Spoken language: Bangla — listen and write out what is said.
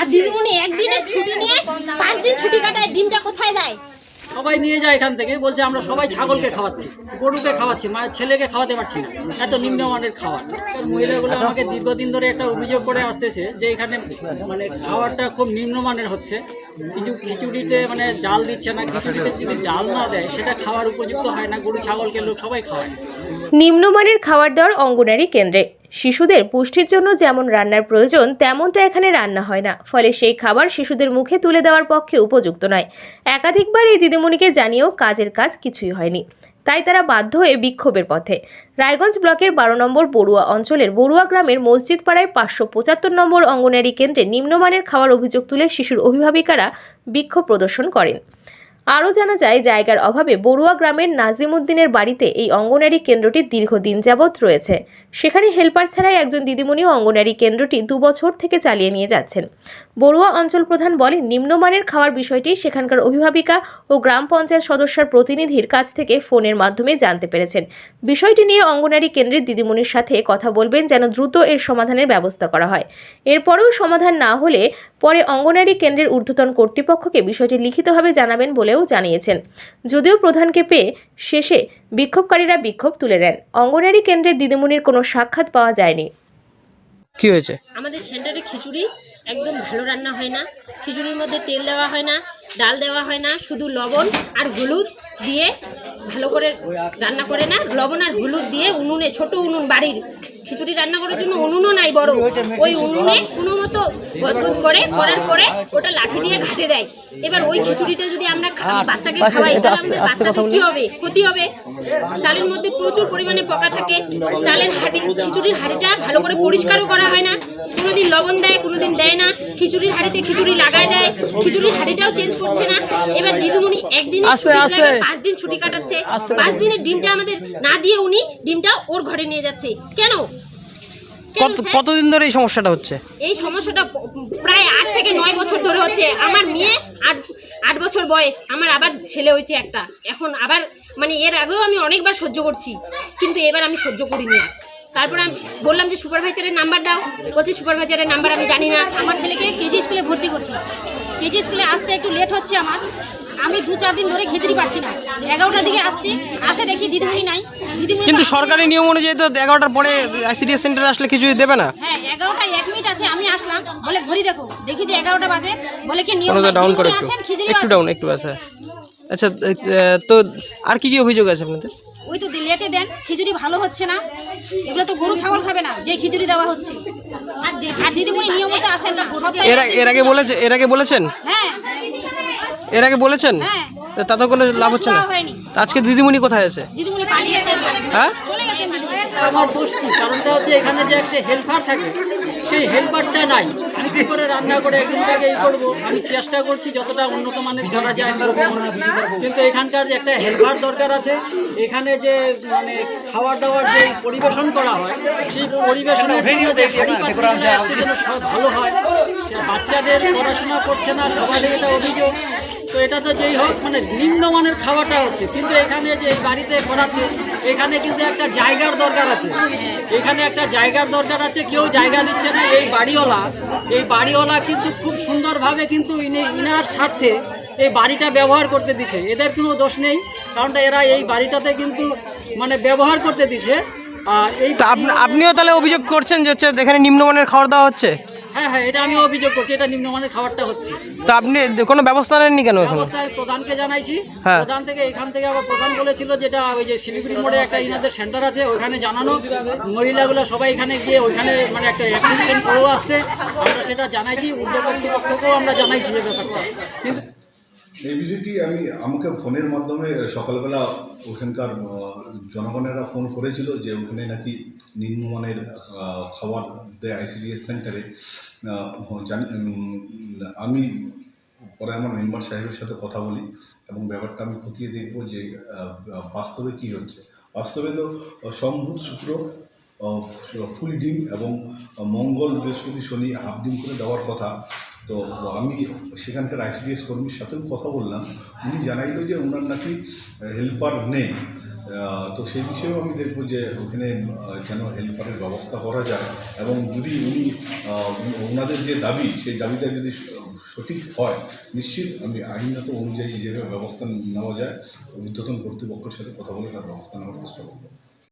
আর দিদিমণি একদিনের ছুটি নিয়ে পাঁচ দিন ছুটি কাটায় ডিমটা কোথায় দেয়? সবাই নিয়ে যায় এখান থেকে বলছে আমরা সবাই ছাগলকে খাওয়াচ্ছি গরুকে খাওয়াচ্ছি মায়ের ছেলেকে খাওয়াতে পারছি না। এত নিম্নমানের খাবার। মহিলাগুলো আমাকে দীর্ঘদিন ধরে একটা অভিযোগ করে আসতেছে যে এখানে মানে খাবারটা খুব নিম্নমানের হচ্ছে। কিছু খিচুড়িতে মানে ডাল দিচ্ছে না খিচুড়িতে যদি ডাল না দেয় সেটা খাওয়ার উপযুক্ত হয় না গরু ছাগলকে লোক সবাই খাওয়ায়। নিম্নমানের খাবার দেওয়ার অঙ্গনারী কেন্দ্রে শিশুদের পুষ্টির জন্য যেমন রান্নার প্রয়োজন, তেমনটা এখানে রান্না হয় না। ফলে সেই খাবার শিশুদের মুখে তুলে দেওয়ার পক্ষে উপযুক্ত নয়। একাধিকবার এই দিদিমণিকে জানিয়েও কাজের কাজ কিছুই হয়নি। তাই তারা বাধ্য হয়ে বিক্ষোভের পথে। রায়গঞ্জ ব্লকের বারো নম্বর বড়ুয়া অঞ্চলের বড়ুয়া গ্রামের মসজিদ পাড়ায় পাঁচশো পঁচাত্তর নম্বর অঙ্গনারী কেন্দ্রে নিম্নমানের খাওয়ার অভিযোগ তুলে শিশুর অভিভাবিকারা বিক্ষোভ প্রদর্শন করেন। আরও জানা যায়, জায়গার অভাবে বড়ুয়া গ্রামের নাজিমুদ্দিনের বাড়িতে এই অঙ্গনারী কেন্দ্রটি দীর্ঘদিন যাবৎ রয়েছে। সেখানে হেল্পার ছাড়াই একজন দিদিমণিও অঙ্গনারী কেন্দ্রটি দু বছর থেকে চালিয়ে নিয়ে যাচ্ছেন। বড়ুয়া অঞ্চল প্রধান বলেন, নিম্নমানের খাওয়ার বিষয়টি সেখানকার অভিভাবিকা ও গ্রাম পঞ্চায়েত সদস্যার প্রতিনিধির কাছ থেকে ফোনের মাধ্যমে জানতে পেরেছেন। বিষয়টি নিয়ে অঙ্গনারী কেন্দ্রের দিদিমণির সাথে কথা বলবেন যেন দ্রুত এর সমাধানের ব্যবস্থা করা হয়। এরপরেও সমাধান না হলে পরে অঙ্গনারী কেন্দ্রের ঊর্ধ্বতন কর্তৃপক্ষকে বিষয়টি লিখিতভাবে জানাবেন বলেও জানিয়েছেন। যদিও প্রধানকে পেয়ে শেষে বিক্ষোভকারীরা বিক্ষোভ তুলে দেন অঙ্গনারী কেন্দ্রে দিদিমণির কোনো সাক্ষাৎ পাওয়া যায়নি। কি হয়েছে? আমাদের সেন্টারে খিচুড়ি একদম ভালো রান্না হয় না। খিচুড়ির মধ্যে তেল দেওয়া হয় না ডাল দেওয়া হয় না শুধু লবণ আর হলুদ দিয়ে ভালো করে রান্না করে না লবণ আর হলুদ দিয়ে উনুনে ছোট উনুন বাড়ির খিচুড়ি রান্না করার জন্য উনুনও নাই বড় ওই উনুনে কোনো মতো গদগদ করে করার পরে ওটা লাঠি দিয়ে ঘাটে দেয়। এবার ওই খিচুড়িটা যদি আমরা খা- বাচ্চাকে খাওয়াই তাহলে আমাদের বলি। কি হবে? ক্ষতি হবে। চালের মধ্যে প্রচুর পরিমাণে পোকা থাকে। চালের হাঁড়ি খিচুড়ির হাঁড়িটা ভালো করে পরিষ্কারও করা হয় না। কোনোদিন লবণ দেয় কোনোদিন দেয় না। খিচুড়ির হাঁড়িতে খিচুড়ি লাগায় দেয়। খিচুড়ির হাঁড়িটাও চেঞ্জ করছে না। এবার দিদিমণি একদিন। পাঁচ দিন ছুটি কাটাচ্ছে। পাঁচ দিনের ডিমটা আমাদের না দিয়ে উনি ডিমটা ওর ঘরে নিয়ে যাচ্ছে। কেন? কত কতদিন ধরে এই সমস্যাটা হচ্ছে? এই সমস্যাটা প্রায় আট থেকে নয় বছর ধরে হচ্ছে। আমার মেয়ে আট আট বছর বয়স আমার আবার ছেলে হয়েছে একটা। এখন আবার মানে এর আগেও আমি অনেকবার সহ্য করছি কিন্তু এবার আমি সহ্য করিনি আর। তারপর আমি বললাম যে সুপারভাইজারের নাম্বার দাও। বলছে সুপারভাইজারের নাম্বার আমি জানি না। আমার ছেলেকে কেজি স্কুলে ভর্তি করছি। কেজি স্কুলে আসতে একটু লেট হচ্ছে আমার। আমি দু চার দিন ধরে খিচুড়ি পাচ্ছি না। এগারোটার দিকে আসছি আসে দেখি দিদিমণি নাই। দিদিমণি কিন্তু সরকারি নিয়ম অনুযায়ী তো এগারোটার পরে আইসিডিএস সেন্টারে আসলে খিচুড়ি দেবে না। হ্যাঁ এগারোটায় এক মিনিট আছে আমি আসলাম বলে ঘড়ি দেখো দেখি যে এগারোটা বাজে বলে কি নিয়ম ডাউন করে একটু আছেন খিচুড়ি একটু ডাউন একটু আছে। আচ্ছা তো আর কি কি অভিযোগ আছে আপনাদের? ওই তো লেটে দেন খিচুড়ি ভালো হচ্ছে না এগুলো তো গরু ছাগল খাবে না যে খিচুড়ি দেওয়া হচ্ছে। আর যে দিদিমণি নিয়মিত আসেন না এর আগে বলেছে এর আগে বলেছেন? হ্যাঁ এর আগে বলেছেন? হ্যাঁ। তো তাতে কোনো লাভ হচ্ছে না? আজকে দিদিমণি কোথায় আছে? হ্যাঁ? চলে গেছেন দিদিমণি। আমার দোষ কি কারণটা হচ্ছে এখানে যে একটা হেল্পার থাকে সেই হেল্পারটা নাই। আমি কি করে রান্না করে একদিনটাকে এই করব? আমি চেষ্টা করছি যতটা উন্নত মানের করা যায় কিন্তু এখানকার যে একটা হেল্পার দরকার আছে এখানে যে মানে খাবার দাবার যে পরিবেশন করা হয় সেই পরিবেশনের যেন সব ভালো হয়। বাচ্চাদের পড়াশোনা করছে না সবারই এটা অভিযোগ। তো এটা তো যেই হোক মানে নিম্নমানের খাওয়াটা হচ্ছে। কিন্তু এখানে যে বাড়িতে করাচ্ছে, এখানে কিন্তু একটা জায়গার দরকার আছে। এখানে একটা জায়গার দরকার আছে, কেউ জায়গা দিচ্ছে না। এই বাড়িওয়ালা এই বাড়িওয়ালা কিন্তু খুব সুন্দরভাবে কিন্তু ইনি, ইনার স্বার্থে এই বাড়িটা ব্যবহার করতে দিচ্ছে। এদের কোনো দোষ নেই কারণটা এরা এই বাড়িটাতে কিন্তু মানে ব্যবহার করতে দিচ্ছে। আর এই আপনিও তাহলে অভিযোগ করছেন যে হচ্ছে এখানে নিম্নমানের খাবার দেওয়া হচ্ছে? হ্যাঁ হ্যাঁ এটা আমি অভিযোগ করছি এটা নিম্নমানের খাবারটা হচ্ছে। তো আপনি কোনো ব্যবস্থা নেননি কেন এখানে? ব্যবস্থায় প্রধানকে জানাইছি হ্যাঁ। প্রধান থেকে এখান থেকে আবার প্রধান বলেছিল যেটা ওই যে শিলিগুড়ি মোড়ে একটা ইনাদের সেন্টার আছে ওখানে জানানো। মহিলাগুলো সবাই এখানে গিয়ে ওইখানে মানে একটা অ্যাপ্লিকেশন করেও আসছে। আমরা সেটা জানাইছি উদ্যোগ কর্তৃপক্ষকেও আমরা জানাইছি ব্যাপারটা। কিন্তু এই বিষয়টি আমি, আমাকে ফোনের মাধ্যমে সকালবেলা ওখানকার জনগণেরা ফোন করেছিল যে ওখানে নাকি নিম্নমানের খাবার দেয় আইসিডিএস সেন্টারে। জানি আমি পরে আমার মেম্বার সাহেবের সাথে কথা বলি এবং ব্যাপারটা আমি খতিয়ে দেখব যে বাস্তবে কী হচ্ছে। বাস্তবে তো সম্ভূত শুক্র ফুল ডিম এবং মঙ্গল বৃহস্পতি শনি হাফ ডিম করে দেওয়ার কথা। তো আমি সেখানকার আইসিডিএস কর্মীর সাথেও কথা বললাম। উনি জানাইল যে ওনার নাকি হেল্পার নেই। তো সেই বিষয়েও আমি দেখব যে ওখানে যেন হেল্পারের ব্যবস্থা করা যায়। এবং যদি উনি ওনাদের যে দাবি, সেই দাবিটা যদি সঠিক হয়, নিশ্চিত আমি আইনত অনুযায়ী যেভাবে ব্যবস্থা নেওয়া যায় ঊর্ধ্বতন কর্তৃপক্ষের সাথে কথা বলে তার ব্যবস্থা নেওয়ার চেষ্টা করব।